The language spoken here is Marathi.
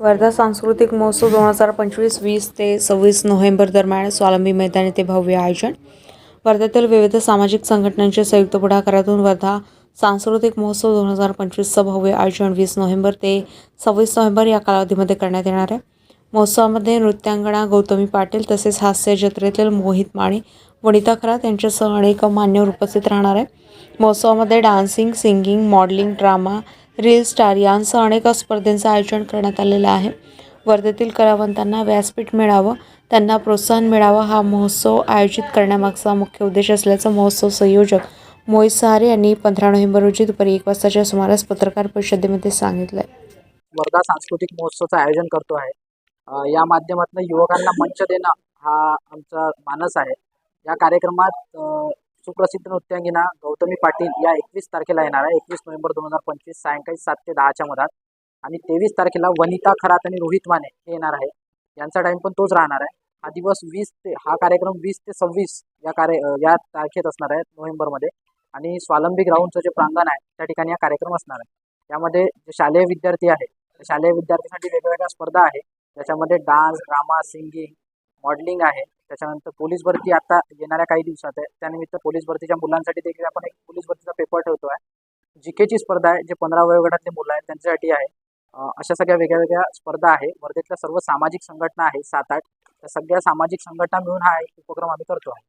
वर्धा सांस्कृतिक महोत्सव दोन हजार पंचवीस वीस ते सव्वीस नोव्हेंबर दरम्यान स्वावलंबी मैदान येथे भव्य आयोजन. वर्ध्यातील विविध सामाजिक संघटनांच्या संयुक्त पुढाकारातून वर्धा सांस्कृतिक महोत्सव दोन हजार पंचवीसचं भव्य आयोजन वीस नोव्हेंबर ते सव्वीस नोव्हेंबर या कालावधीमध्ये करण्यात येणार आहे. महोत्सवामध्ये नृत्यांगणा गौतमी पाटील तसेच हास्य जत्रेतील मोहित माळी वनिता खरात यांच्यासह अनेक मान्यवर उपस्थित राहणार आहे महोत्सवामध्ये dancing singing modelling drama reel star यांसह अनेक स्पर्धेचं आयोजन करण्यात आलेलं आहे. वर्धेतील कलावंतांना व्यासपीठ मिळावं त्यांना प्रोत्साहन मिळावं हा महोत्सव आयोजित करण्यामागचा मुख्य उद्देश असल्याचं महोत्सव संयोजक मोहित सहारे यांनी पंधरा नोव्हेंबर रोजी दुपारी एक वाजताच्या सुमारास पत्रकार परिषदेमध्ये सांगितलं वर्धा सांस्कृतिक महोत्सवाचं आयोजन करतो आहे. या माध्यमातून युवकांना मंच देणं हा आमचा मानस आहे. या कार्यक्रमात सुप्रसिद्ध नृत्यांगिना गौतमी पाटील या एकवीस तारखेला येणार आहे. एकवीस नोव्हेंबर दोन हजार पंचवीस सायंकाळी सात ते दहाच्या मधात. आणि तेवीस तारखेला वनिता खरात आणि रोहित माने हे येणार आहे. यांचा टाईम पण तोच राहणार आहे. हा दिवस वीस ते हा कार्यक्रम वीस ते सव्वीस या कार्य या तारखेत असणार आहे नोव्हेंबरमध्ये आणि स्वालंबी ग्राउंडचं जे प्रांगण आहे त्या ठिकाणी हा कार्यक्रम असणार आहे. यामध्ये जे शालेय विद्यार्थी आहे शालेय विद्यार्थ्यांसाठी वेगवेगळ्या स्पर्धा आहे. त्याच्यामध्ये डान्स ड्रामा सिंगिंग मॉडेलिंग आहे. त्याच्यानंतर पोलीस भरती आता येणाऱ्या काही दिवसात आहे. त्यानिमित्त पोलीस भरतीच्या मुलांसाठी देखील आपण एक पोलीस भरतीचा पेपर ठेवतो आहे जी केची स्पर्धा आहे जे पंधरा वयोगटातले मुलं आहेत त्यांच्यासाठी आहे. अशा सगळ्या वेगळ्या वेगळ्या स्पर्धा आहे. वर्धेतल्या सर्व सामाजिक संघटना आहे सात आठ त्या सगळ्या सामाजिक संघटना मिळून हा एक उपक्रम आम्ही करतो आहे.